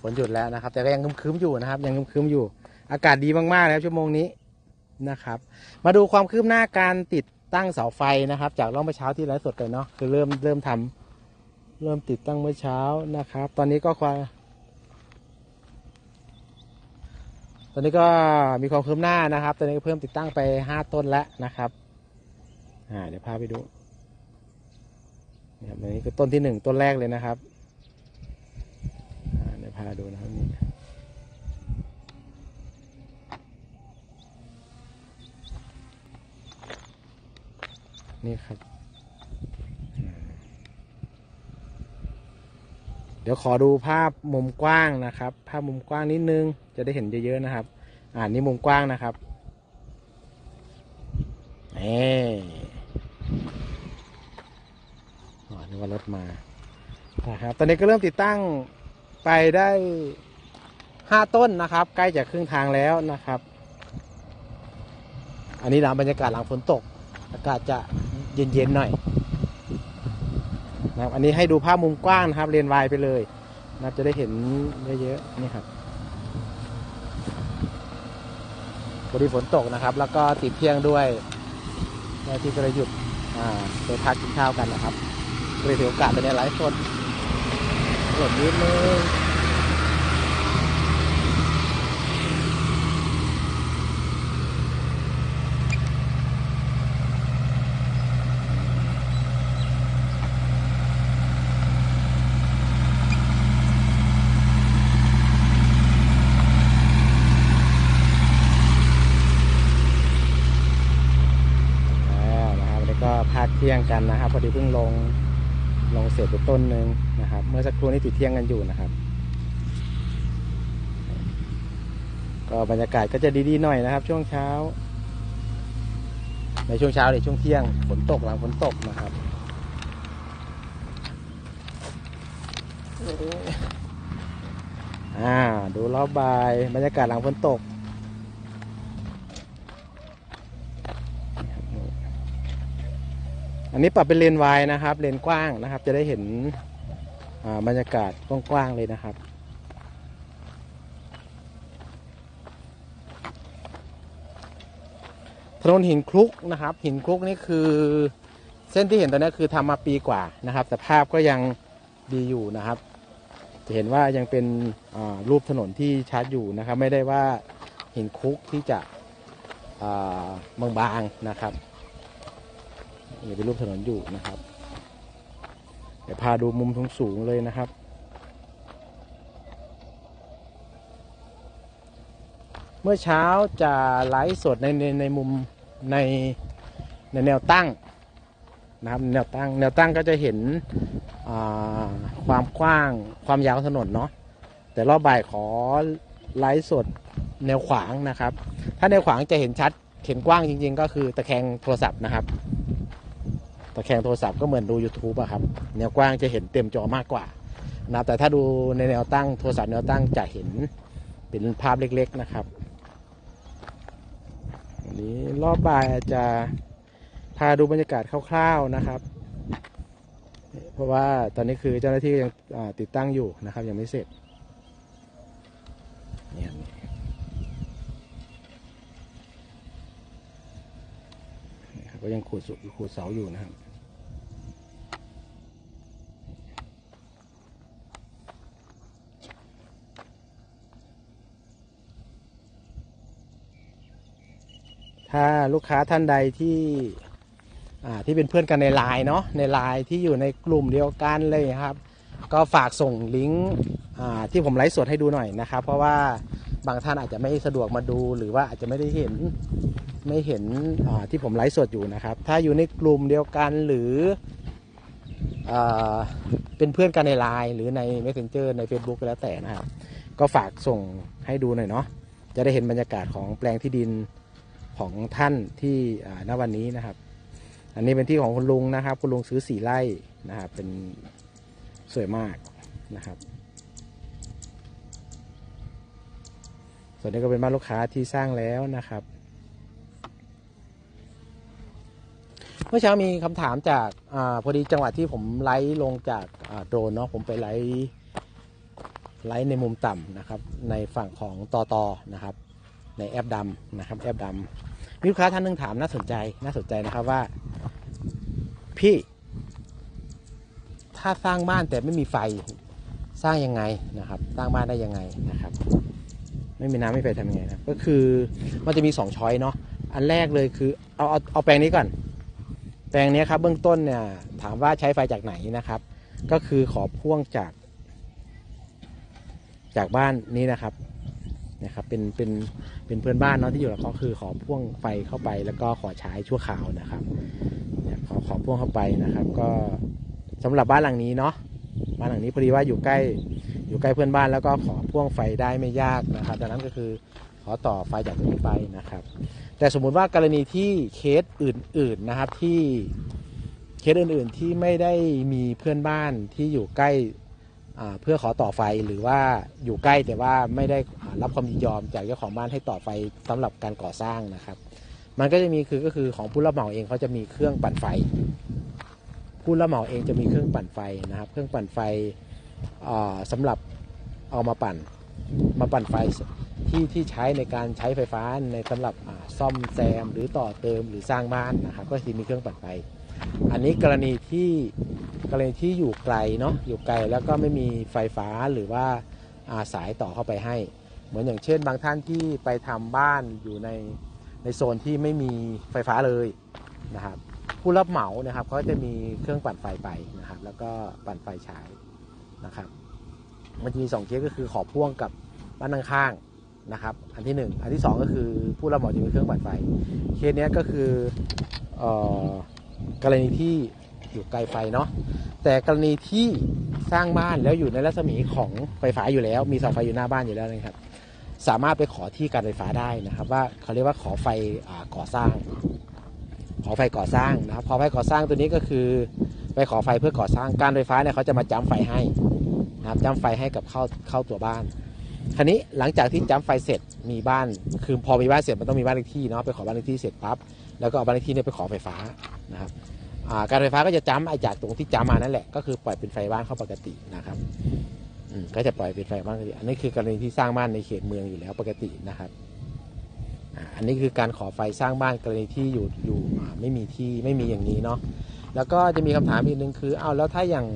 ฝนหยุดแล้วนะครับ แต่ก็ยังครึ้มๆอยู่นะครับ ยังครึ้มๆอยู่ อากาศดีมากๆนะครับชั่วโมงนี้นะครับ มาดูความคืบหน้าการติดตั้งเสาไฟนะครับ จากร่อบเมื่อเช้าที่ไลฟ์สดไปเนาะคือเริ่มเริ่มทำเริ่มติดตั้งเมื่อเช้านะครับ ตอนนี้ก็ความตอนนี้ก็มีความคืบหน้านะครับ ตอนนี้ก็เพิ่มติดตั้งไปห้าต้นแล้วนะครับอ่าเดี๋ยวพาไปดูนะครับอันนี้คือต้นที่หนึ่งต้นแรกเลยนะครับ พาดูนะครับนี่นี่ครับ เดี๋ยวขอดูภาพมุมกว้างนะครับ ภาพมุมกว้างนิดนึง จะได้เห็นเยอะๆนะครับ อ่านี่มุมกว้างนะครับนี่อ๋อนึกว่ารถมานะครับ ตอนนี้ก็เริ่มติดตั้ง ไปได้ห้าต้นนะครับ ใกล้จะครึ่งทางแล้วนะครับ อันนี้หลังบรรยากาศหลังฝนตก อากาศจะเย็นๆหน่อยนะครับอันนี้ให้ดูภาพมุมกว้างนะครับเรียนวายไปเลยนะครับจะได้เห็นเยอะๆนี่ครับพอดีฝนตกนะครับ แล้วก็ติดเที่ยงด้วยที่ก็เลยหยุดอ่าไปพักกินข้าวกันนะครับก็เลยถือโอกาสไปในไลฟ์สด สดนิดนึงแล้วนะครับแล้วก็พักเที่ยงกันนะครับ พอดีเพิ่งลง ลงเสร็จไปต้นหนึ่งนะครับ เมื่อสักครู่นี้ติดเที่ยงกันอยู่นะครับ ก็บรรยากาศก็จะดีๆหน่อยนะครับ ช่วงเช้า ในช่วงเช้าในช่วงเที่ยงฝนตกหลังฝนตกนะครับอ่าดูรอบบ่ายบรรยากาศหลังฝนตก อันนี้ปรับเป็นเลนวายนะครับ เลนกว้างนะครับ จะได้เห็นบรรยากาศกว้างๆเลยนะครับ ถนนหินคลุกนะครับ หินคลุกนี่คือเส้นที่เห็นตอนนี้คือทำมาปีกว่านะครับแต่ภาพก็ยังดีอยู่นะครับ จะเห็นว่ายังเป็นรูปถนนที่ชัดอยู่นะครับ ไม่ได้ว่าหินคลุกที่จะบางๆนะครับ นี่เป็นรูปถนนอยู่นะครับ เดี๋ยวพาดูมุมสูงๆเลยนะครับ เมื่อเช้าจะไลฟ์สดในในในมุมในในแนวตั้งนะครับแนวตั้งแนวตั้งก็จะเห็นความกว้างความยาวถนนเนาะแต่รอบบ่ายขอไลฟ์สดแนวขวางนะครับ ถ้าแนวขวางจะเห็นชัดเห็นกว้างจริง ๆ ก็คือตะแคงโทรศัพท์นะครับ ตะแคงโทรศัพท์ก็เหมือนดู YouTube อะครับแนวกว้างจะเห็นเต็มจอมากกว่านะแต่ถ้าดูในแนวตั้งโทรศัพท์แนวตั้งจะเห็นเป็นภาพเล็ก ๆนะครับวันนี้รอบบ่ายอาจจะพาดูบรรยากาศคร่าวๆนะครับ เพราะว่าตอนนี้คือเจ้าหน้าที่ยังติดตั้งอยู่นะครับ ยังไม่เสร็จนี่ครับนี่ครับก็ยังขูดสุขูดเสาอยู่นะครับ ถ้าลูกค้าท่านใดที่ที่เป็นเพื่อนกันในไลน์เนาะในไลน์ที่อยู่ในกลุ่มเดียวกันเลยครับ ก็ฝากส่งลิงก์ที่ผมไลฟ์สดให้ดูหน่อยนะครับ เพราะว่าบางท่านอาจจะไม่สะดวกมาดูหรือว่าอาจจะไม่ได้เห็นไม่เห็นที่ผมไลฟ์สดอยู่นะครับ ถ้าอยู่ในกลุ่มเดียวกันหรืออเป็นเพื่อนกันในไลน์หรือใน Messenger ใน Facebook ก็แล้วแต่นะครับ ก็ฝากส่งให้ดูหน่อยเนาะจะได้เห็นบรรยากาศของแปลงที่ดิน ของท่านที่ณวันนี้นะครับ อันนี้เป็นที่ของคุณลุงนะครับ คุณลุงซื้อสี่ไร่นะครับ เป็นสวยมากนะครับ ส่วนนี้ก็เป็นบ้านลูกค้าที่สร้างแล้วนะครับ เมื่อเช้ามีคำถามจากอาพอดีจังหวะที่ผมไลฟ์ลงจากาโดรนเนาะผมไปไลฟ์ไลท์ในมุมต่ำนะครับ ในฝั่งของตอตอนะครับ ในแอปดำนะครับแอปดำมีลูกค้าท่านหนึงถามน่าสนใจน่าสนใจนะครับว่า พี่ ถ้าสร้างบ้านแต่ไม่มีไฟสร้างยังไงนะครับ สร้างบ้านได้ยังไงนะครับ ไม่มีน้ำไม่มีไฟทำยังไงนะก็คือมันจะมีสองช้อยเนาะอันแรกเลยคือเอาเอาเอาแปลงนี้ก่อน แปลงนี้ครับเบื้องต้นเนี่ยถามว่าใช้ไฟจากไหนนะครับ ก็คือขอพ่วงจาก จากบ้านนี้นะครับ นะครับเป็นเป็นเป็นเพื่อนบ้านเนาะที่อยู่แล้วก็คือขอพ่วงไฟเข้าไปแล้วก็ขอใช้ชั่วคราวนะครับขอขอพ่วงเข้าไปนะครับ ก็สำหรับบ้านหลังนี้เนาะบ้านหลังนี้พอดีว่าอยู่ใกล้อยู่ใกล้เพื่อนบ้านแล้วก็ขอพ่วงไฟได้ไม่ยากนะครับดังนั้นก็คือขอต่อไฟจากตรงนี้ไปนะครับ แต่สมมุติว่ากรณีที่เคสอื่น ๆนะครับที่เคสอื่น ๆที่ไม่ได้มีเพื่อนบ้านที่อยู่ใกล้ เพื่อขอต่อไฟหรือว่าอยู่ใกล้แต่ว่าไม่ได้รับความยินยอมจากเจ้าของบ้านให้ต่อไฟสำหรับการก่อสร้างนะครับ มันก็จะมีคือก็คือของผู้รับเหมาเองเขาจะมีเครื่องปั่นไฟ ผู้รับเหมาเองจะมีเครื่องปั่นไฟนะครับ เครื่องปั่นไฟอ่าสำหรับเอามาปั่นมาปั่นไฟที่ที่ใช้ในการใช้ไฟฟ้าในสำหรับซ่อมแซมหรือต่อเติมหรือสร้างบ้านนะครับ ก็จะมีเครื่องปั่นไฟ อันนี้กรณีที่กรณีที่อยู่ไกลเนาะอยู่ไกลแล้วก็ไม่มีไฟฟ้าหรือว่าอาสายต่อเข้าไปให้ เหมือนอย่างเช่น บางท่านที่ไปทำบ้านอยู่ในในโซนที่ไม่มีไฟฟ้าเลยนะครับผู้รับเหมานะครับเขาจะมีเครื่องปั่นไฟไปนะครับ แล้วก็ปั่นไฟใช้นะครับมันจะมีสองเคสก็คือขอพ่วงกับบ้านข้างๆนะครับ อันที่หนึ่งอันที่สองก็คือผู้รับเหมาจะมีเครื่องปั่นไฟเคสเนี้ยก็คือเอ่อ กรณีที่อยู่ไกลไฟเนาะแต่กรณีที่สร้างบ้านแล้วอยู่ในรัศมีของไฟฟ้าอยู่แล้ว มีเสาไฟอยู่หน้าบ้านอยู่แล้วนะครับ สามารถไปขอที่การไฟฟ้าได้นะครับ ว่าเขาเรียกว่าขอไฟอก่อสร้าง ขอไฟก่อสร้างนะครับขอไฟก่อสร้างตัวนี้ก็คือ ไปขอไฟเพื่อก่อสร้างการไฟฟ้าเนี่ยเขาจะมาจ้ำไฟให้นะครับจ้ำไฟให้กับเข้าเข้าตัวบ้านคราวนี้หลังจากที่จ้ำไฟเสร็จมีบ้านคือพอมีบ้านเสร็จมันต้องมีบ้านเลขที่เนาะไปขอบ้านเลขที่เสร็จปั๊บ แล้วก็เอาบ้านเลขที่เนี่ยไปขอไฟฟ้านะครับการไฟฟ้าก็จะจ้ำไอจากตรงที่จ้ำมานั่นแหละก็คือปล่อยเป็นไฟบ้านเข้าปกตินะครับก็จะปล่อยเป็นไฟบ้านปกติอันนี้คือกรณีที่สร้างบ้านในเขตเมืองอยู่แล้วปกตินะครับอันนี้คือการขอไฟสร้างบ้านกรณีที่อยู่อยู่ไม่มีที่ไม่มีอย่างนี้เนาะแล้วก็จะมีคำถามอีกหนึ่งคือเอาแล้วถ้าอย่าง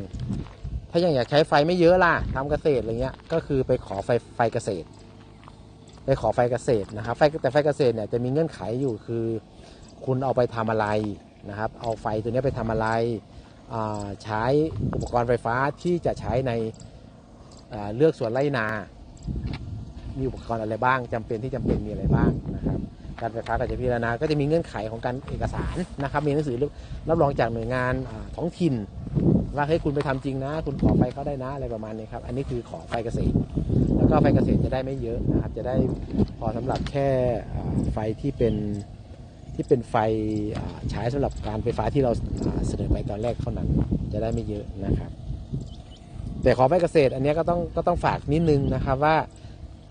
ถ้าอยังอยากใช้ไฟไม่เยอะล่ะทำเกษตรอะไรเงี้ยก็คือไปขอไฟไฟเกษตร ไปขอไฟเกษตรนะครับไฟแต่ไฟเกษตรเนี่ยจะมีเงื่อนไขอยู่คือ คุณเอาไปทำอะไรนะครับ เอาไฟตัวนี้ไปทำอะไรใช้อุปกรณ์ไฟฟ้าที่จะใช้ในเลือกสวนไร่นา มีอุปกรณ์อะไรบ้างจำเป็นที่จำเป็นมีอะไรบ้างนะครับ การไฟฟ้าก็จะพิจารณาก็จะมีเงื่อนไขของการเอกสารนะครับ มีหนังสือรับรองจากหน่วยงานท้องถิ่นว่าให้ยคุณไปทำจริงนะ คุณขอไฟเขาได้นะอะไรประมาณนี้ครับ อันนี้คือขอไฟเกษตร แล้วก็ไฟเกษตรจะได้ไม่เยอะนะครับ จะได้พอสำหรับแค่ไฟที่เป็น ที่เป็นไฟใช้สำหรับการไฟฟ้าที่เราเสนอไปตอนแรกเท่านั้น จะได้ไม่เยอะนะครับ แต่ขอไฟเกษตรอันนี้ก็ต้องก็ต้องฝากนิดนึงนะครับว่า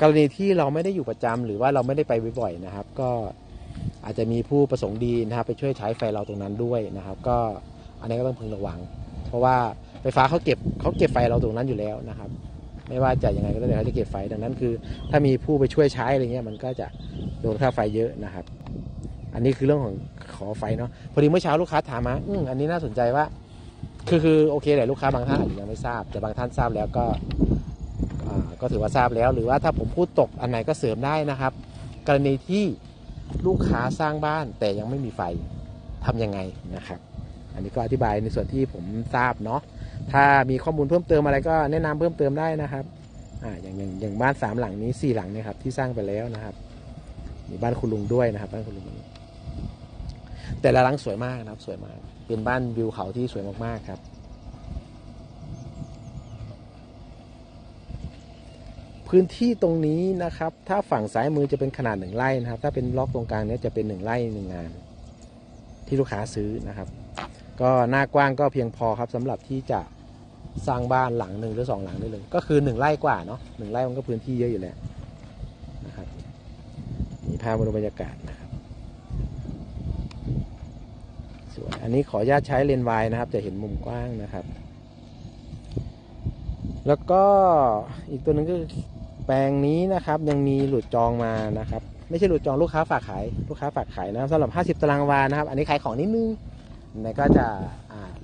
กรณีที่เราไม่ได้อยู่ประจำหรือว่าเราไม่ได้ไปบ่อยๆนะครับ ก็อาจจะมีผู้ประสงค์ดีนะครับ ไปช่วยใช้ไฟเราตรงนั้นด้วยนะครับ ก็อันนี้ก็ต้องพึงระวัง เพราะว่าไฟฟ้าเขาเก็บเขาเก็บไฟเราตรงนั้นอยู่แล้วนะครับ ไม่ว่าจะยังไงก็แล้วแต่เขาจะเก็บไฟดังนั้นคือ ถ้ามีผู้ไปช่วยใช้อะไรเงี้ยมันก็จะโดนค่าไฟเยอะนะครับ อันนี้คือเรื่องของขอไฟเนาะพอดีเมื่อเช้าลูกค้าถามมาอืมอันนี้น่าสนใจว่า คือคือโอเคแหละลูกค้าบางท่านอาจจะยังไม่ทราบ แต่บางท่านทราบแล้วก็ก็ถือว่าทราบแล้ว หรือว่าถ้าผมพูดตกอันไหนก็เสริมได้นะครับ กรณีที่ลูกค้าสร้างบ้านแต่ยังไม่มีไฟทำยังไงนะครับ อันนี้ก็อธิบายในส่วนที่ผมทราบเนาะถ้ามีข้อมูลเพิ่มเติมอะไรก็แนะนำเพิ่มเติมได้นะครับอ่าอย่างอย่างอย่างบ้านสามหลังนี้สี่หลังเนี่ยครับที่สร้างไปแล้วนะครับ มีบ้านคุณลุงด้วยนะครับ บ้านคุณลุง แต่ละหลังสวยมากนะครับ สวยมาก เป็นบ้านวิวเขาที่สวยมากๆครับ พื้นที่ตรงนี้นะครับ ถ้าฝั่งซ้ายมือจะเป็นขนาดหนึ่งไร่นะครับ ถ้าเป็นล็อกตรงกลางเนี้จะเป็นหนึ่งไร่หนึ่งงาน ที่ลูกค้าซื้อนะครับ ก็หน้ากว้างก็เพียงพอครับสำหรับที่จะสร้างบ้านหลังหนึ่งหรือสองหลังได้เลย ก็คือหนึ่งไร่กว่าเนาะหนึ่งไร่มันก็พื้นที่เยอะอยู่แล้วนะครับมีภาพบรรยากาศนะครับ สวยอันนี้ขออนุญาตใช้เลนส์วายนะครับ จะเห็นมุมกว้างนะครับ แล้วก็อีกตัวหนึ่งก็แปลงนี้นะครับ ยังมีหลุดจองมานะครับ ไม่ใช่หลุดจองลูกค้าฝากขายลูกค้าฝากขายนะครับสำหรับ 50 ตารางวานะครับ อันนี้ขายของนิดนึงไหนก็จะ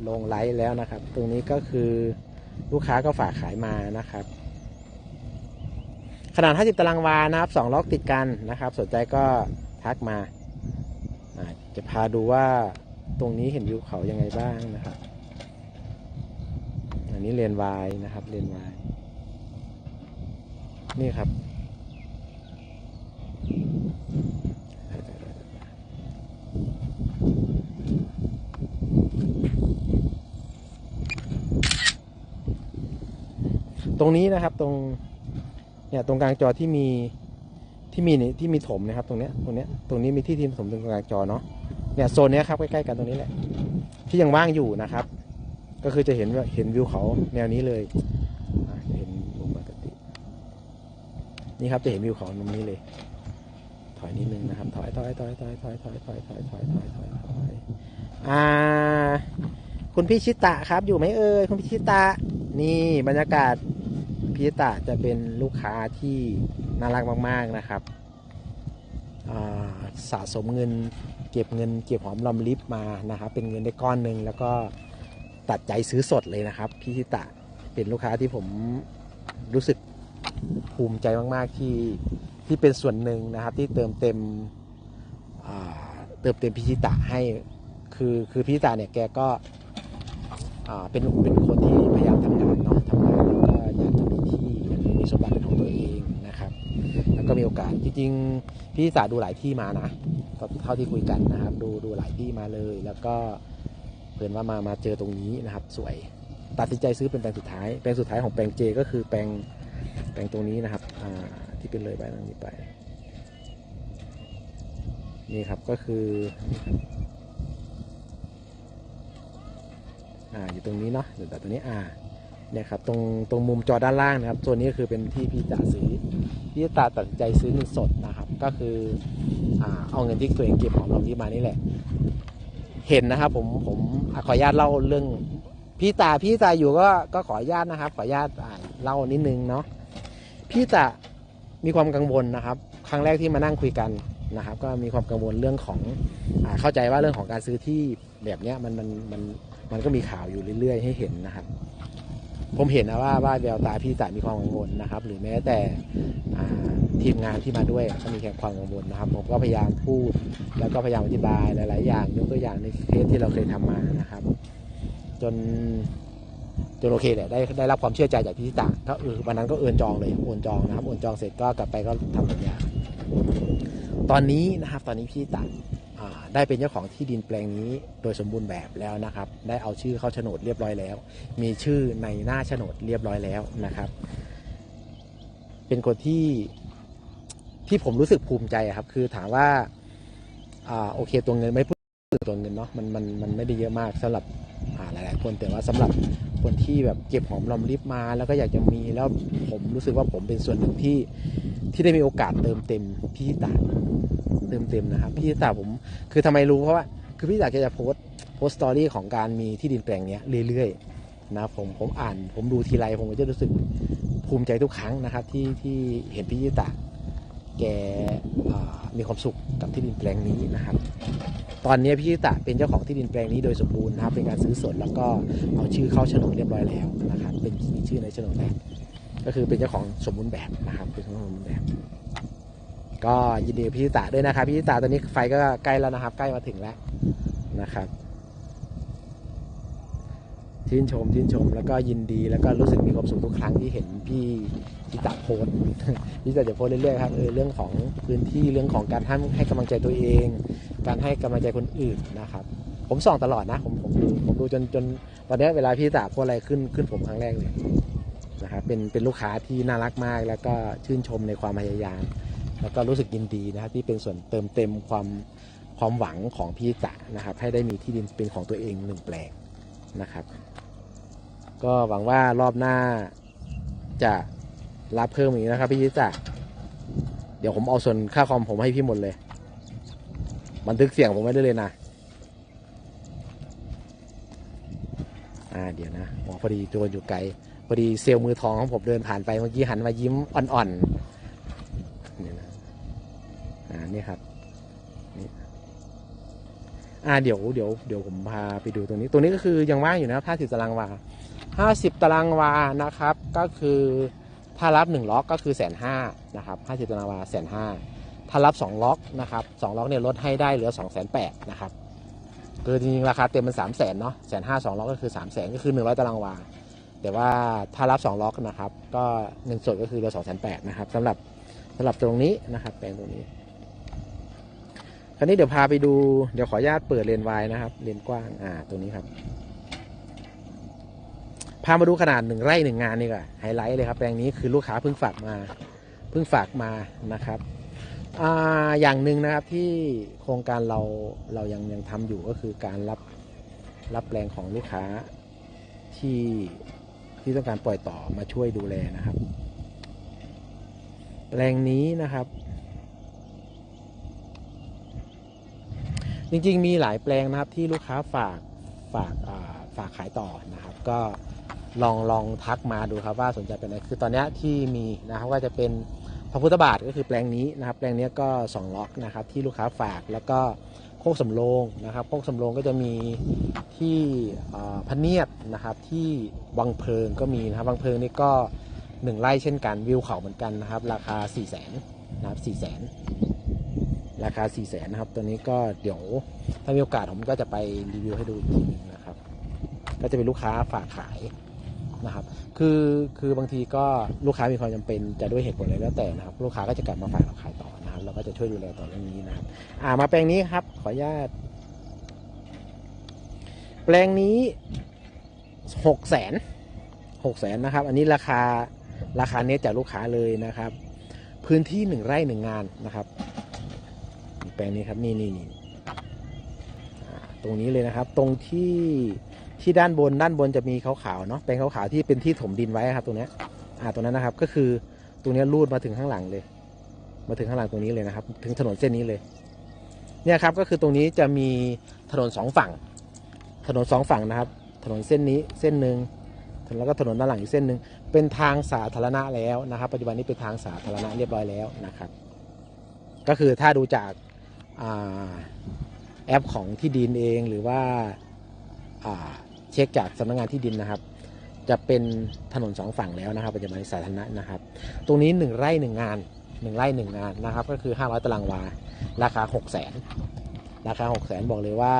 ลงไลฟ์แล้วนะครับ ตรงนี้ก็คือลูกค้าก็ฝากขายมานะครับ ขนาด 50 ตารางวานะครับสองล็อกติดกันนะครับ สนใจก็ทักมาจะพาดูว่า ตรงนี้เห็นวิวเขายังไงบ้างนะครับ อันนี้เลนวายนะครับเลนวายนี่ครับ ตรงนี้นะครับตรงเนี่ยตรงกลางจอที่มีที่มีที่มีถมนะครับ ตรงเนี้ยตรงเนี้ยตรงนี้มีที่ทีมถมตรงกลางจอเนาะ เนี่ยโซนนี้ครับใกล้ๆกันตรงนี้แหละ ที่ยังว่างอยู่นะครับ ก็คือจะเห็นว่าเห็นวิวเขาแนวนี้เลยเห็นมุมปกตินี่ครับจะเห็นวิวเขามุมนี้เลย ถอยนิดนึงนะครับถอยถอยถอยถอยถอยถอยถอยถอยถอยถอยถอยถอยอ่า คุณพี่ชิตะครับ อยู่ไหมเอ่ยคุณพี่ชิตะ นี่บรรยากาศพี่ชิตะจะเป็นลูกค้าที่น่ารักมาก ๆนะครับสะสมเงิน ก็บเงินเก็บหอมรอมริบมานะครับ เป็นเงินได้ก้อนหนึ่งแล้วก็ตัดใจซื้อสดเลยนะครับ พี่ชิตะเป็นลูกค้าที่ผมรู้สึกภูมิใจมาก ๆ ที่ที่เป็นส่วนหนึ่งนะครับ ที่เติมเต็มเติมเต็มพิชิตะให้คือคือพิชิตะเนี่ยแกก็เป็นเป็นคนที่พยายามทำงานเนาะทำงานแล้วก็อยากจะมีที่มีสมบัติเป็นของตัวเอง แล้วก็มีโอกาสจริงๆพิชิตะดูหลายที่มานะเท่าที่คุยกันนะครับ ดูดูหลายที่มาเลย แล้วก็เพื่อนว่ามามาเจอตรงนี้นะครับ สวยตัดสินใจซื้อเป็นแปลงสุดท้ายแปลงสุดท้ายของแปลงเจก็คือแปลงแปลงตรงนี้นะครับอ่าที่เป็นเลยไปตรงนี้ไป นี่ครับก็คืออ่าอยู่ตรงนี้เนาะเดี๋ยวแต่ตัวนี้อ่าเนี่ยครับตรงตรงมุมจอด้านล่างนะครับส่วนนี้ก็คือเป็นที่พี่จะซื้อ พี่จะตัดใจซื้อเงินสดนะครับ ก็คืออ่าเอาเงินที่ตัวเองเก็บของเราที่มานี่แหละ เห็นนะครับ ผมผมอขออนุญาตเล่าเรื่อง พี่ตาพี่ตาอยู่ก็ก็ขออนุญาตนะครับ ขออนุญาตเล่านิดนึงเนาะพี่ตามีความกังวลนะครับ ครั้งแรกที่มานั่งคุยกันนะครับ ก็มีความกังวลเรื่องของอเข้าใจว่าเรื่องของการซื้อที่แบบเนี้ยมันมันมันมันก็มีข่าวอยู่เรื่อย ๆ ให้เห็นนะครับ ผมเห็นนะว่าว่าแววตาพี่ตามีความกังวลนะครับ หรือแม้แต่ทีมงานที่มาด้วยก็มีแค่ความกังวลนะครับ ผมก็พยายามพูด แล้วก็พยายามอธิบายหลาย ๆ อย่างยกตัวอย่างในเคสที่เราเคยทำมานะครับ จนจนโอเคเนี่ยได้ได้รับความเชื่อใจจากพี่ตาก็เออวันนั้นก็เอินจองเลยโอนจองนะครับโอนจองเสร็จก็กลับไปก็ทำสัญญาตอนนี้นะครับ ตอนนี้พี่ต่า ได้เป็นเจ้าของที่ดินแปลงนี้โดยสมบูรณ์แบบแล้วนะครับ ได้เอาชื่อเข้าโฉนดเรียบร้อยแล้ว มีชื่อในหน้าโฉนดเรียบร้อยแล้วนะครับ เป็นคนที่ที่ผมรู้สึกภูมิใจครับ คือถามว่าอ่าโอเคตัวเงินไม่พูดถึงตัวเงินเนาะมันมันมันไม่ได้เยอะมากสำหรับอ่าหลาย ๆ คนแต่ว่าสำหรับคนที่แบบเก็บหอมรอมริบมา แล้วก็อยากจะมีแล้วผมรู้สึกว่าผมเป็นส่วนหนึ่งที่ที่ได้มีโอกาสเติมเต็มพี่ตา เติมเต็มนะครับ พี่ตาผมคือทำไมรู้เพราะว่าคือพี่ตาแกจะโพสต์โพสต์สตอรี่ของการมีที่ดินแปลงเนี้ยเรื่อยๆนะผมผมอ่าน ผมดูทีไรผมก็จะรู้สึกภูมิใจทุกครั้งนะครับ ที่ที่เห็นพี่ตาแกมีความสุขกับที่ดินแปลงนี้นะครับ ตอนนี้พี่ตาเป็นเจ้าของที่ดินแปลงนี้โดยสมบูรณ์นะครับ เป็นการซื้อสดแล้วก็เอาชื่อเข้าโฉนดเรียบร้อยแล้วนะครับ เป็นมีชื่อในโฉนดแล้วก็คือเป็นเจ้าของสมบูรณ์แบบนะครับ เป็นเจ้าของสมบูรณ์แบบ ก็ยินดีพี่ตาด้วยนะครับพี่ตาตอนนี้ไฟก็ใกล้แล้วนะครับ ใกล้มาถึงแล้วนะครับชื่นชมชื่นชมแล้วก็ยินดีแล้วก็รู้สึกมีความสุขทุกครั้งที่เห็นพี่พี่ตาโพสพี่จตาจะโพสเรื่อยๆครับเออเรื่องของพื้นที่เรื่องของการให้ให้กำลังใจตัวเอง การให้กำลังใจคนอื่นนะครับ ผมส่องตลอดนะ ผมผมดูผมดูจนจนตอนนี้เวลาพี่ตาโพสอะไรขึ้นขึ้นผมครั้งแรกเลยนะครับเป็นเป็นลูกค้าที่น่ารักมาก แล้วก็ชื่นชมในความพยายาม แล้วก็รู้สึกยินดีนะครับที่เป็นส่วนเติมเต็มความความหวังของพี่จ๋านะครับ ให้ได้มีที่ดินเป็นของตัวเองหนึ่งแปลงนะครับ ก็หวังว่ารอบหน้าจะรับเพิ่มอีกนะครับพี่จ๋าเดี๋ยวผมเอาส่วนค่าคอมผมให้พี่หมดเลย บันทึกเสียงผมไว้ได้เลยนะอ่าเดี๋ยวนะอ๋อพอดีตัวอยู่ไกลพอดีเซลล์มือทองของผมเดินผ่านไปเมื่อกี้หันมายิ้มอ่อนๆ อ่านี่ครับนี่อ่าเดี๋ยวเดี๋ยวเดี๋ยวผมพาไปดูตรงนี้ตรงนี้ก็คือยังว่างอยู่นะครับ50ตารางวา50ตารางวานะครับ ก็คือถ้ารับ1ล็อกก็คือแสนห้านะครับ50ตารางวาแสนห้าถ้ารับ2ล็อกนะครับ2ล็อกเนี่ยลดให้ได้เหลือ2 8 0 0 0นแปดนะครับคือจริงๆราคาเต็มมัน3 0 0 0 0นเนาะแสนห้าสองล็อกก็คือ3 0 0 0 0 0ก็คือ100ตารางวา แต่ว่าถ้ารับ2ล็อกนะครับ ก็เงินสดก็คือเหลือ2 8 0 0 0นะครับสำหรับสำหรับตรงนี้นะครับแปลงตรงนี้ คราวนี้เดี๋ยวพาไปดูเดี๋ยวขออนุญาตเปิดเลนวายนะครับ เลนกว้างอ่าตรงนี้ครับ พามาดูขนาดหนึ่งไร่หนึ่งงานนี่ก่อนไฮไลท์เลยครับแปลงนี้คือลูกค้าเพิ่งฝากมาเพิ่งฝากมานะครับอ่าอย่างหนึ่งนะครับที่โครงการเราเรายังยังทำอยู่ก็คือการรับรับแปลงของลูกค้าที่ที่ต้องการปล่อยต่อมาช่วยดูแลนะครับ แปลงนี้นะครับ จริงๆ มีหลายแปลงนะครับที่ลูกค้าฝากฝากฝากขายต่อนะครับ ก็ลองลองทักมาดูครับว่าสนใจเป็นอะไรคือตอนนี้ที่มีนะครับก็จะเป็นพระพุทธบาทก็คือแปลงนี้นะครับ แปลงนี้ก็2ล็อกนะครับที่ลูกค้าฝากแล้วก็โคกสำโรงนะครับโคกสำโรงก็จะมีที่พเนียดนะครับที่วังเพลิงก็มีนะครับวังเพลิงนี่ก็หนึ่งไร่เช่นกันวิวเขาเหมือนกันนะครับ ราคา4 0 0 0 0นนะครับ4 0 0 0 0 ราคา 4 0 0แสนนะครับ ตัวนี้ก็เดี๋ยวถ้ามีโอกาสผมก็จะไปรีวิวให้ดูอีกทีนึงนะครับ ก็จะเป็นลูกค้าฝากขายนะครับ คือคือบางทีก็ลูกค้ามีความจำเป็นจะด้วยเหตุผลอะไรแล้วแต่นะครับ ลูกค้าก็จะกลับมาฝากเราขายต่อนะครับ เราก็จะช่วยดูแลต่อเรื่องนี้นะครับ อ่ามาแปลงนี้ครับ ขออนุญาต แปลงนี้หกแสนหกแสนนะครับ อันนี้ราคาราคาเน็ตจากลูกค้าเลยนะครับ พื้นที่หนึ่งไร่หนึ่งงานนะครับ แปลงนี้ครับนี่นี่นี่ตรงนี้เลยนะครับ ตรงที่ที่ด้านบนด้านบนจะมีขาวๆเนาะแปลงขาวๆที่เป็นที่ถมดินไว้ครับ ตรงนี้อ่าตรงนั้นนะครับ ก็คือตรงนี้ลูดมาถึงข้างหลังเลย มาถึงข้างหลังตรงนี้เลยนะครับ ถึงถนนเส้นนี้เลย เนี่ยครับก็คือตรงนี้จะมีถนนสองฝั่ง ถนนสองฝั่งนะครับ ถนนเส้นนี้เส้นหนึ่งแล้วก็ถนนด้านหลังอีกเส้นหนึ่งเป็นทางสาธารณะแล้วนะครับ ปัจจุบันนี้เป็นทางสาธารณะเรียบร้อยแล้วนะครับ ก็คือถ้าดูจาก แอปของที่ดินเองหรือว่าเช็คจากสำนักงานที่ดินนะครับ จะเป็นถนนสองฝั่งแล้วนะครับปัจจุบันสาธารณะนะครับ ตรงนี้หนึ่งไร่หนึ่งงานหนึ่งไร่หนึ่งงานนะครับ ก็คือ 500 ตารางวา ราคา 6 0 0 0 0นราคา 6 0 0 0 0 0 บอกเลยว่า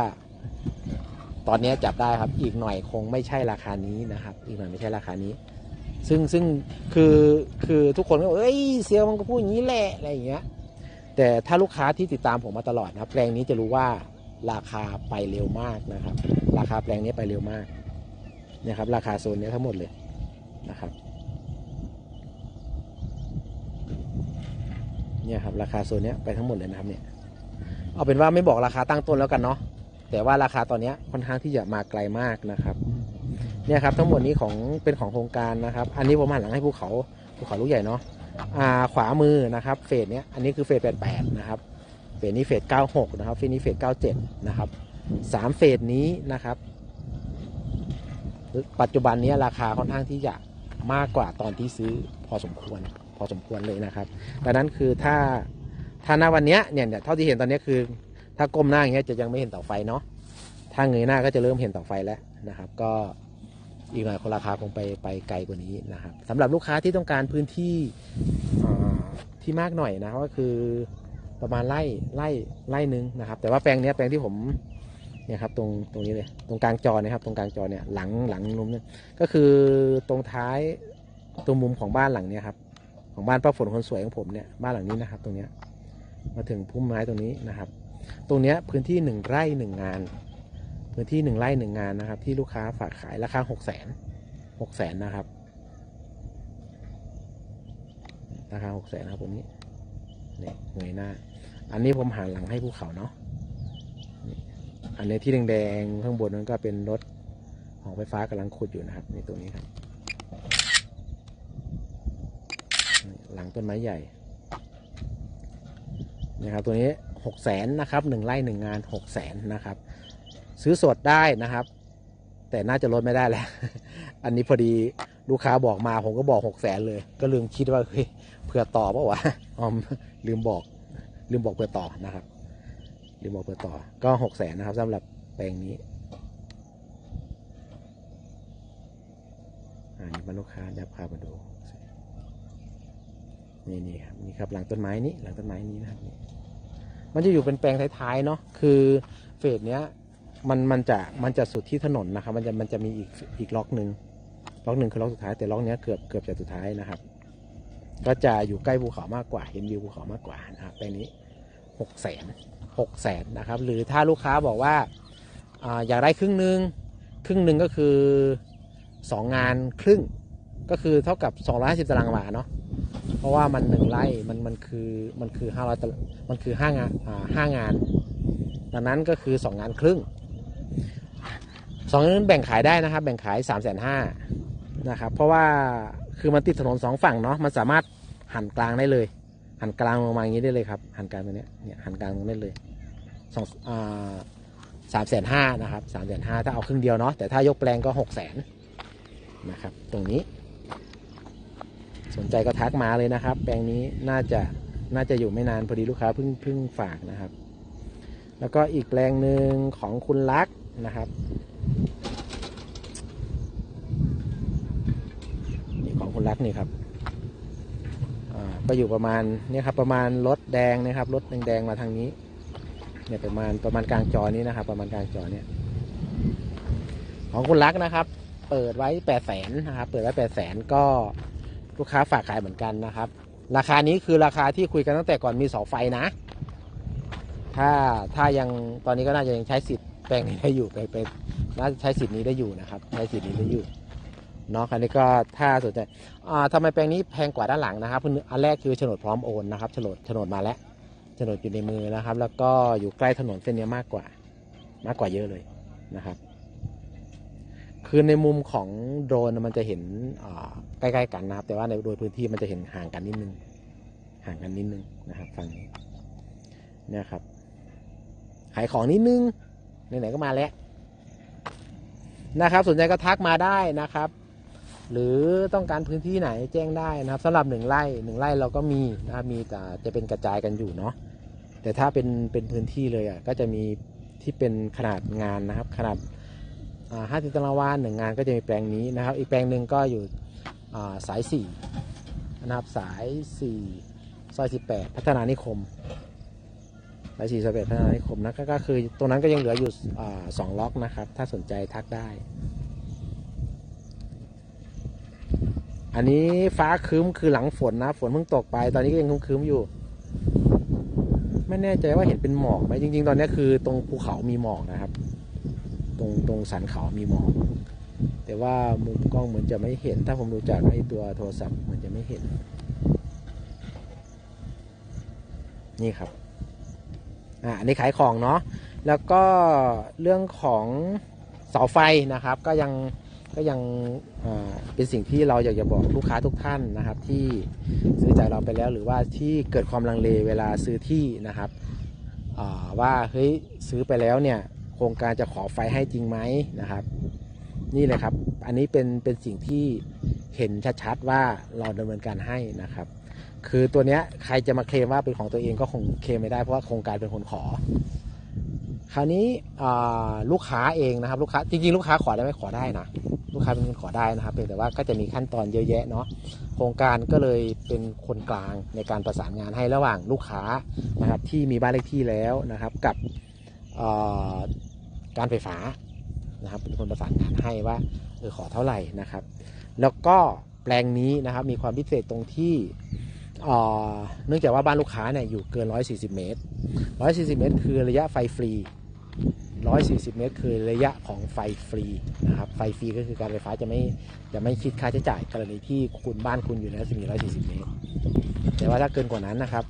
ตอนนี้จับได้ครับอีกหน่อยคงไม่ใช่ราคานี้นะครับ อีกหน่อยไม่ใช่ราคานี้ ซึ่งซึ่งคือคือทุกคนก็บอกเอ้ยเซียวมันก็พูดอย่างนี้แหละอะไรอย่างเงี้ย แต่ถ้าลูกค้าที่ติดตามผมมาตลอดนะครับแปลงนี้จะรู้ว่าราคาไปเร็วมากนะครับ ราคาแปลงนี้ไปเร็วมากเนี่ยครับ ราคาโซนนี้ทั้งหมดเลยนะครับเนี่ยครับราคาโซนนี้ไปทั้งหมดเลยนะครับเนี่ยเอาเป็นว่าไม่บอกราคาตั้งต้นแล้วกันเนาะแต่ว่าราคาตอนนี้ค่อนข้างที่จะมาไกลมากนะครับเนี่ยครับทั้งหมดนี้ของเป็นของโครงการนะครับ อันนี้ผมหันหลังให้ภูเขาภูเขาลูกใหญ่เนาะ ขวามือนะครับเฟสเนี้ยอันนี้คือเฟส88นะครับเฟสนี้เฟส96นะครับเฟสนี้เฟส97นะครับสามเฟสนี้นะครับ ปัจจุบันนี้ราคาค่อนข้างที่จะมากกว่าตอนที่ซื้อพอสมควรพอสมควรเลยนะครับดังนั้นคือถ้าถ้าณวันนี้เนี่ยเนี่ยเท่าที่เห็นตอนนี้คือ ถ้าก้มหน้าอย่างเงี้ยจะยังไม่เห็นเสาไฟเนาะถ้าเงยหน้าก็จะเริ่มเห็นเสาไฟแล้วนะครับ ก็ อีกหน่อยคนราคาคงไปไปไกลกว่านี้นะครับสำหรับลูกค้าที่ต้องการพื้นที่ที่มากหน่อยนะก็คือประมาณไร่ไร่ไร่หนึ่งนะครับ แต่ว่าแปลงนี้แปลงที่ผมเนี่ยครับตรงตรงนี้เลยตรงกลางจอนะครับ ตรงกลางจอเนี่ยหลังหลังนุมเนี่ยก็คือตรงท้ายตรงมุมของบ้านหลังเนี่ยครับ ของบ้านป้าฝนคนสวยของผมเนี่ยบ้านหลังนี้นะครับ ตรงเนี้ยมาถึงพุ่มไม้ตรงนี้นะครับ ตรงเนี้ยพื้นที่หนึ่งไร่หนึ่งงาน พื้นที่หนึ่งไร่หนึ่งงานนะครับ ที่ลูกค้าฝากขายราคาหกแสนหกแสนนะครับ ราคาหกแสนครับตรงนี้เนี่ยเงยหน้า อันนี้ผมหันหลังให้ภูเขาเนาะอันนี้ที่แดงๆข้างบนนั้นก็เป็นรถของไฟฟ้ากำลังขุดอยู่นะครับในตรงนี้ครับหลังต้นไม้ใหญ่นะครับตัวนี้หกแสนนะครับหนึ่งไร่หนึ่งงานหกแสนนะครับ ซื้อสดได้นะครับ แต่น่าจะลดไม่ได้แล้วอันนี้พอดีลูกค้าบอกมาผมก็บอกหกแสนเลย ก็ลืมคิดว่าเฮ้ยเผื่อต่อเปล่าวะอ๋อลืมบอก ลืมบอกเผื่อต่อนะครับ ลืมบอกเผื่อต่อ ก็หกแสนนะครับสำหรับแปลงนี้อ่านี่มาลูกค้าจะพามาดูนี่นี่ครับนี่ครับหลังต้นไม้นี้หลังต้นไม้นี้นะครับมันจะอยู่เป็นแปลงท้ายๆเนาะคือเฟสเนี้ย มันมันจะมันจะสุดที่ถนนนะครับ มันจะมันจะมีอีกอีกล็อกหนึ่งล็อกหนึ่งคือล็อกสุดท้ายแต่ล็อกเนี้ยเกือบเกือบจะสุดท้ายนะครับ ก็จะอยู่ใกล้ภูเขามากกว่า เห็นวิวภูเขามากกว่านะครับแปลงนี้หกแสนหกแสนนะครับ หรือถ้าลูกค้าบอกว่าออยากได้ครึ่งหนึ่งครึ่งหนึ่งก็คือสองงานครึ่งก็คือเท่ากับ250ตารางวาเนาะเพราะว่ามันหนึ่งไร่มันมันคือมันคือห้าร้อยมันคือห้างานห้างาน ดังนั้นก็คือสองงานครึ่ง สองนั้นแบ่งขายได้นะครับ แบ่งขายสามแสนห้านะครับ เพราะว่าคือมันติดถนนสองฝั่งเนาะมันสามารถหันกลางได้เลย หันกลางลงมาอย่างนี้ได้เลยครับ หันกลางตรงนี้เนี่ยหันกลางลงได้เลยสองอ่าสามแสนห้านะครับสามแสนห้าถ้าเอาครึ่งเดียวเนาะแต่ถ้ายกแปลงก็หกแสนนะครับ ตรงนี้ สนใจก็ทักมาเลยนะครับ แปลงนี้น่าจะน่าจะอยู่ไม่นานพอดีลูกค้าเพิ่งเพิ่งฝากนะครับ แล้วก็อีกแปลงหนึ่งของคุณลักษ์นะครับ นี่ของคุณลักษณ์นี่ครับก็อยู่ประมาณเนี่ยครับประมาณรถแดงนะครับรถแดงๆมาทางนี้เนี่ยประมาณประมาณกลางจอนี้นะครับ ประมาณกลางจอเนี่ย ของคุณลักษณ์นะครับ เปิดไว้แปดแสนนะครับเปิดไว้แปดแสนก็ลูกค้าฝากขายเหมือนกันนะครับ ราคานี้คือราคาที่คุยกันตั้งแต่ก่อนมีเสาไฟนะ ถ้าถ้ายังตอนนี้ก็น่าจะยังใช้สิทธิ์ แปลงนี้ได้อยู่ไปไปน่าจะใช้สิทธิ์นี้ได้อยู่นะครับ ใช้สิทธิ์นี้ได้อยู่เนาะคันนี้ก็ถ้าสนใจอ่าทำไมแปลงนี้แพงกว่าด้านหลังนะครับอันแรกคือโฉนดพร้อมโอนนะครับโฉนดโฉนดมาแล้วโฉนดอยู่ในมือแล้วครับ แล้วก็อยู่ใกล้ถนนเส้นนี้มากกว่า มากกว่าเยอะเลยนะครับ คือในมุมของโดรนมันจะเห็นใกล้ๆกันนะครับ แต่ว่าในโดยพื้นที่มันจะเห็นห่างกันนิดนึง ห่างกันนิดนึงนะครับฝั่งนี้เนี่ครับขายของนิดนึง ไหนๆก็มาแล้วนะครับ สนใจก็ทักมาได้นะครับ หรือต้องการพื้นที่ไหนแจ้งได้นะครับสำหรับหนึ่งไร่หนึ่งไร่เราก็มีนะครับมีแต่จะเป็นกระจายกันอยู่เนาะแต่ถ้าเป็นเป็นพื้นที่เลยอะก็จะมีที่เป็นขนาดงานนะครับ ขนาดห้าสิบตารางวาหนึ่งงานก็จะมีแปลงนี้นะครับ อีกแปลงหนึ่งก็อยู่อ่าสายสี่นะครับสายสี่ซอยสิบแปดพัฒนานิคม สายสี่ซอยแปดพัฒนานิคมนะก็ก็คือตรงนั้นก็ยังเหลืออยู่สองล็อกนะครับ ถ้าสนใจทักได้ อันนี้ฟ้าครึ้มคือหลังฝนนะ ฝนเพิ่งตกไป ตอนนี้ก็ยังครึ้มอยู่ ไม่แน่ใจว่าเห็นเป็นหมอกไหมจริง ๆ ตอนนี้คือตรงภูเขามีหมอกนะครับ ตรงตรงสันเขามีหมอกแต่ว่ามุมกล้องเหมือนจะไม่เห็น ถ้าผมดูจากไอ้ตัวโทรศัพท์เหมือนจะไม่เห็น นี่ครับ อ่าอันนี้ขายของเนาะแล้วก็เรื่องของเสาไฟนะครับ ก็ยังก็ยังอ่าเป็นสิ่งที่เราอยากจะบอกลูกค้าทุกท่านนะครับ ที่ซื้อจากเราไปแล้วหรือว่าที่เกิดความลังเลเวลาซื้อที่นะครับอ่าว่าเฮ้ยซื้อไปแล้วเนี่ยโครงการจะขอไฟให้จริงไหมนะครับ นี่เลยครับ อันนี้เป็นเป็นสิ่งที่เห็นชัดๆว่าเราดำเนินการให้นะครับ คือตัวเนี้ยใครจะมาเคลมว่าเป็นของตัวเองก็คงเคลมไม่ได้เพราะว่าโครงการเป็นคนขอ คราวนี้ลูกค้าเองนะครับ ลูกค้าจริงๆลูกค้าขอได้ไหมขอได้นะลูกค้าเป็นคนขอได้นะครับเพียงแต่ว่าก็จะมีขั้นตอนเยอะแยะเนาะโครงการก็เลยเป็นคนกลางในการประสานงานให้ระหว่างลูกค้านะครับที่มีบ้านเลขที่แล้วนะครับ กับการไฟฟ้านะครับเป็นคนประสานงานให้ว่าเออขอเท่าไหร่นะครับ แล้วก็แปลงนี้นะครับมีความพิเศษตรงที่ เนื่องจากว่าบ้านลูกค้าเนี่ยอยู่เกิน 140 เมตร 140 เมตร คือระยะไฟฟรี 140 เมตร คือระยะของไฟฟรีนะครับไฟฟรีก็คือการไฟฟ้าจะไม่จะไม่คิดค่าใช้จ่ายกรณีที่คุณบ้านคุณอยู่ในรัศมี 140 เมตร แต่ว่าถ้าเกินกว่านั้นนะครับ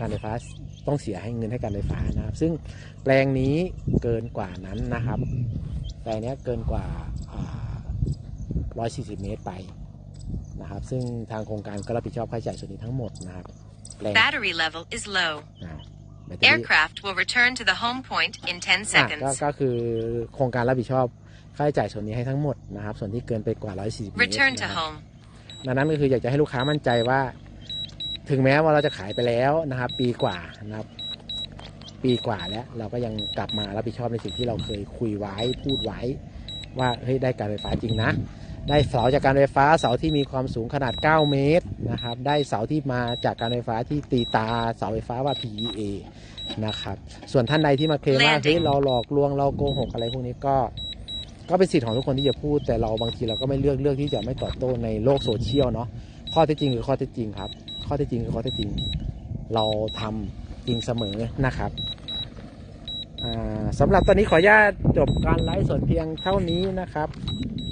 การไฟฟ้าต้องเสียให้เงินให้การไฟฟ้านะครับ ซึ่งแปลงนี้เกินกว่านั้นนะครับแปลงนี้เกินกว่า 140 เมตรไป นะครับ ซึ่งทางโครงการก็รับผิดชอบค่าใช้จ่ายส่วนนี้ทั้งหมดนะครับแปลง Battery level is low. อ่าแบตเตอรี่ Aircraft will return to the home point in 10อะก็ seconds. ก็คือโครงการรับผิดชอบค่าใช้จ่ายส่วนนี้ให้ทั้งหมดนะครับ ส่วนที่เกินไปกว่า 140เมตร Return to นะครับ home. ดังนั้นก็คืออยากจะให้ลูกค้ามั่นใจว่า ถึงแม้ว่าเราจะขายไปแล้วนะครับ ปีกว่านะครับ ปีกว่าแล้วเราก็ยังกลับมารับผิดชอบในสิ่งที่เราเคยคุยไว้พูดไว้ ว่าเฮ้ยได้การไฟฟ้าจริงนะ ได้เสาจากการไฟฟ้าเสาที่มีความสูงขนาด 9 เมตรนะครับ ได้เสาที่มาจากการไฟฟ้าที่ตีตาเสาไฟฟ้าว่า PEA นะครับ ส่วนท่านใดที่มาเคลมว่า Landing เฮ้ยเราหลอกลวงเราโกหกอะไรพวกนี้ก็ก็เป็นสิทธิ์ของทุกคนที่จะพูด แต่เราบางทีเราก็ไม่เลือกเลือกที่จะไม่ตอบโต้ในโลกโซเชียลเนาะข้อเท็จจริงคือข้อเท็จจริงครับ ข้อเท็จจริงคือข้อเท็จจริง เราทำจริงเสมอนะครับอ่าสำหรับตอนนี้ขออนุญาตจบการไลฟ์สดเพียงเท่านี้นะครับเพ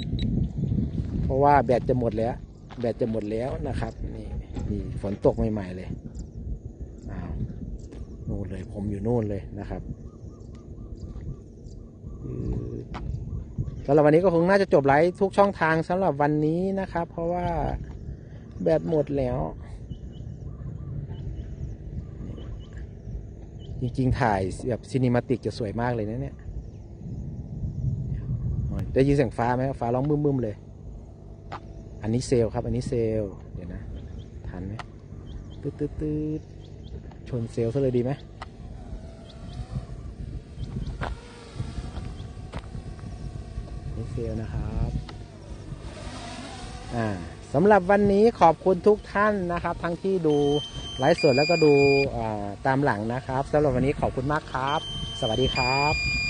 ราะว่าแบตจะหมดแล้ว แบตจะหมดแล้วนะครับนี่นี่ฝนตกใหม่ ๆ เลยอ้าวนู่นเลยผมอยู่นู่นเลยนะครับสำหรับวันนี้ก็คงน่าจะจบไลฟ์ทุกช่องทางสำหรับวันนี้นะครับ เพราะว่าแบตหมดแล้ว จริงๆ ถ่ายแบบซีนิมาติกจะสวยมากเลยนะเนี่ยได้ยินเสียงฟ้าไหมฟ้าร้องบึ้มๆเลย อันนี้เซลครับ อันนี้เซลเดี๋ยวนะทันไหมตืดตืดตืดชนเซลซะเลยดีไหมนี่เซลนะครับอ่าสำหรับวันนี้ขอบคุณทุกท่านนะครับ ทั้งที่ดูไลฟ์สดแล้วก็ดูตามหลังนะครับสำหรับวันนี้ขอบคุณมากครับ สวัสดีครับ